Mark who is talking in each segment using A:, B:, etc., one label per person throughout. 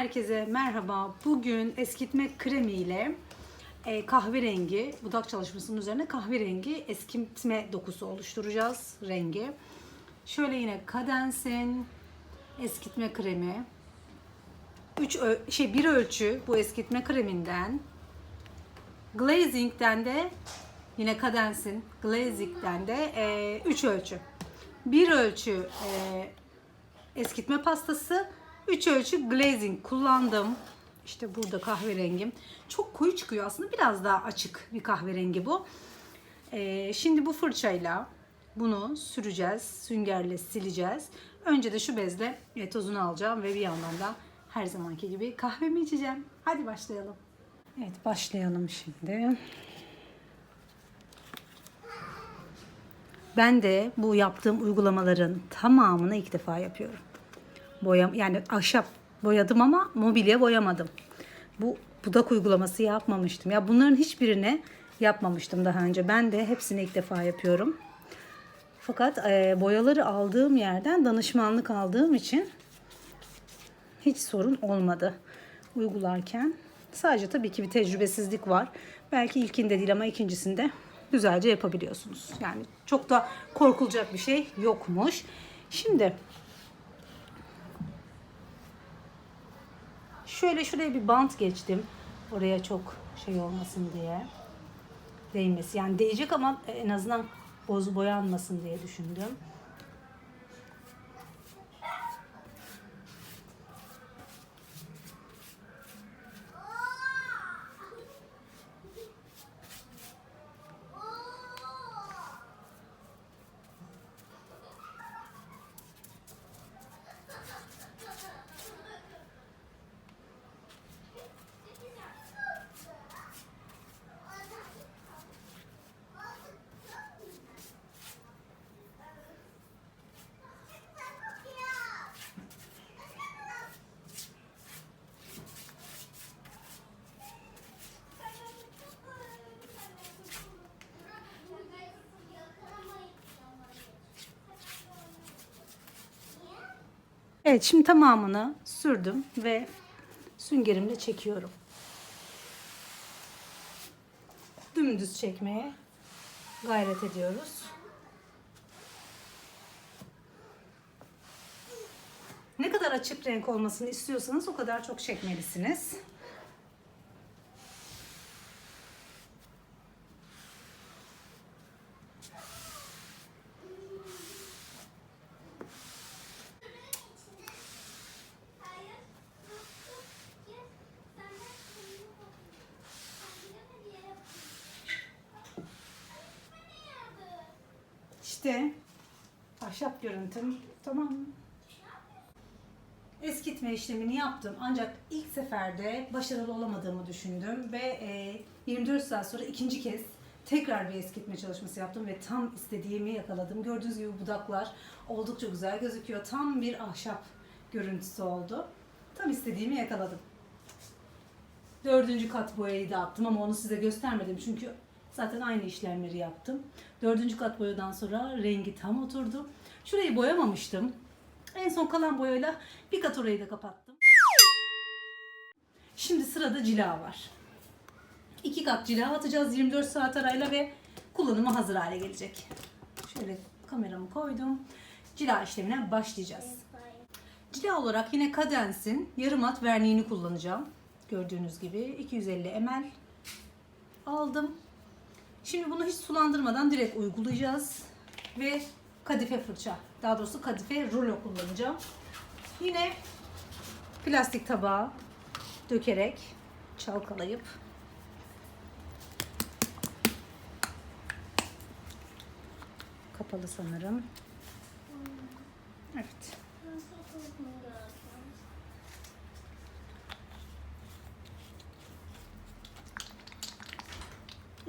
A: herkese merhaba. Bugün eskitme kremi ile e, kahverengi, budak çalışmasının üzerine kahverengi eskitme dokusu oluşturacağız rengi. Şöyle yine Cadenz'in eskitme kremi. 3 şey bir ölçü bu eskitme kreminden. Glazing'den de yine Cadenz'in Glazing'den de 3 ölçü. Bir ölçü e, eskitme pastası, 3 ölçü glazing kullandım. İşte burada kahverengim. Çok koyu çıkıyor aslında. Biraz daha açık bir kahverengi bu. Ee, şimdi bu fırçayla bunu süreceğiz. Süngerle sileceğiz. Önce de şu bezle e, tozunu alacağım ve bir yandan da her zamanki gibi kahvemi içeceğim. Hadi başlayalım. Evet başlayalım şimdi. Ben de bu yaptığım uygulamaların tamamını ilk defa yapıyorum. Boyam yani ahşap boyadım ama mobilya boyamadım. Bu budak uygulaması yapmamıştım. Ya bunların hiçbirini yapmamıştım daha önce. Ben de hepsini ilk defa yapıyorum. Fakat e, boyaları aldığım yerden danışmanlık aldığım için hiç sorun olmadı uygularken. Sadece tabii ki bir tecrübesizlik var. Belki ilkinde değil ama ikincisinde güzelce yapabiliyorsunuz. Yani çok da korkulacak bir şey yokmuş. Şimdi şöyle şuraya bir bant geçtim. Oraya çok şey olmasın diye. Değmesi. Yani değecek ama en azından boz boyanmasın diye düşündüm. Evet şimdi tamamını sürdüm ve süngerimle çekiyorum. Dümdüz çekmeye gayret ediyoruz. Ne kadar açık renk olmasını istiyorsanız o kadar çok çekmelisiniz. İşte ahşap görüntüm tamam. Eskitme işlemini yaptım ancak ilk seferde başarılı olamadığımı düşündüm ve e, 24 saat sonra ikinci kez tekrar bir eskitme çalışması yaptım ve tam istediğimi yakaladım. Gördüğünüz gibi budaklar oldukça güzel gözüküyor. Tam bir ahşap görüntüsü oldu. Tam istediğimi yakaladım. Dördüncü kat boyayı da attım ama onu size göstermedim çünkü zaten aynı işlemleri yaptım. Dördüncü kat boyadan sonra rengi tam oturdu. Şurayı boyamamıştım. En son kalan boyayla bir kat orayı da kapattım. Şimdi sırada cila var. İki kat cila atacağız 24 saat arayla ve kullanıma hazır hale gelecek. Şöyle kameramı koydum. Cila işlemine başlayacağız. Cila olarak yine Cadenz'in yarım at verniğini kullanacağım. Gördüğünüz gibi 250 ml aldım. Şimdi bunu hiç sulandırmadan direkt uygulayacağız. Ve kadife fırça, daha doğrusu kadife rulo kullanacağım. Yine plastik tabağa dökerek çalkalayıp kapalı sanırım. Evet.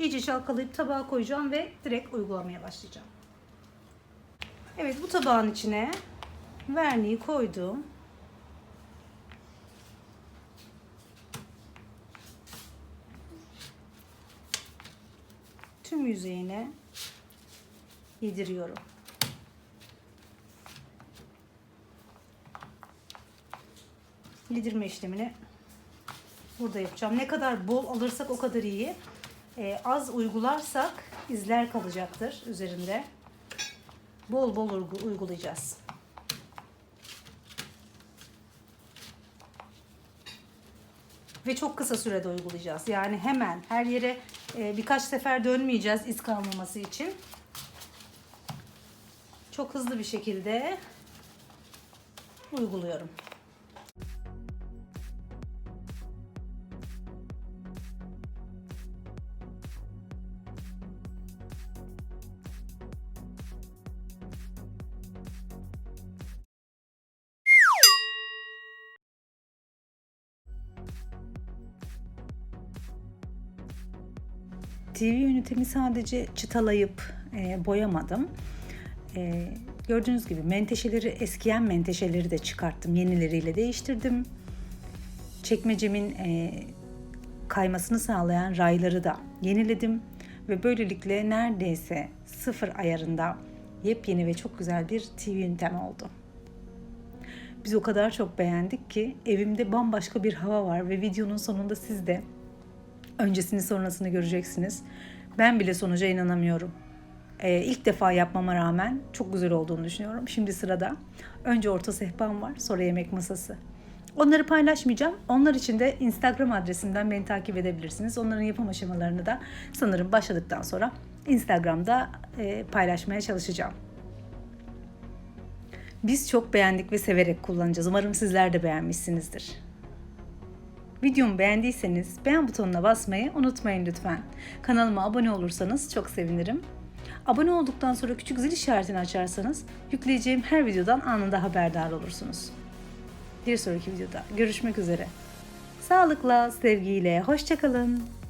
A: İyice çalkalayıp tabağa koyacağım ve direkt uygulamaya başlayacağım. Evet bu tabağın içine verniği koydum. Tüm yüzeyine yediriyorum. yedirme işlemini burada yapacağım. Ne kadar bol alırsak o kadar iyi. Ee, az uygularsak izler kalacaktır üzerinde. Bol bol uygu- uygulayacağız. Ve çok kısa sürede uygulayacağız. Yani hemen her yere e, birkaç sefer dönmeyeceğiz iz kalmaması için. Çok hızlı bir şekilde uyguluyorum. TV ünitemi sadece çıtalayıp e, boyamadım. E, gördüğünüz gibi menteşeleri, eskiyen menteşeleri de çıkarttım. Yenileriyle değiştirdim. Çekmecemin e, kaymasını sağlayan rayları da yeniledim. Ve böylelikle neredeyse sıfır ayarında yepyeni ve çok güzel bir TV ünitem oldu. Biz o kadar çok beğendik ki evimde bambaşka bir hava var ve videonun sonunda siz de öncesini sonrasını göreceksiniz. Ben bile sonuca inanamıyorum. Ee, ilk defa yapmama rağmen çok güzel olduğunu düşünüyorum. Şimdi sırada önce orta sehpam var, sonra yemek masası. Onları paylaşmayacağım. Onlar için de Instagram adresimden beni takip edebilirsiniz. Onların yapım aşamalarını da sanırım başladıktan sonra Instagram'da e, paylaşmaya çalışacağım. Biz çok beğendik ve severek kullanacağız. Umarım sizler de beğenmişsinizdir. Videomu beğendiyseniz beğen butonuna basmayı unutmayın lütfen. Kanalıma abone olursanız çok sevinirim. Abone olduktan sonra küçük zil işaretini açarsanız yükleyeceğim her videodan anında haberdar olursunuz. Bir sonraki videoda görüşmek üzere. Sağlıkla, sevgiyle, hoşçakalın.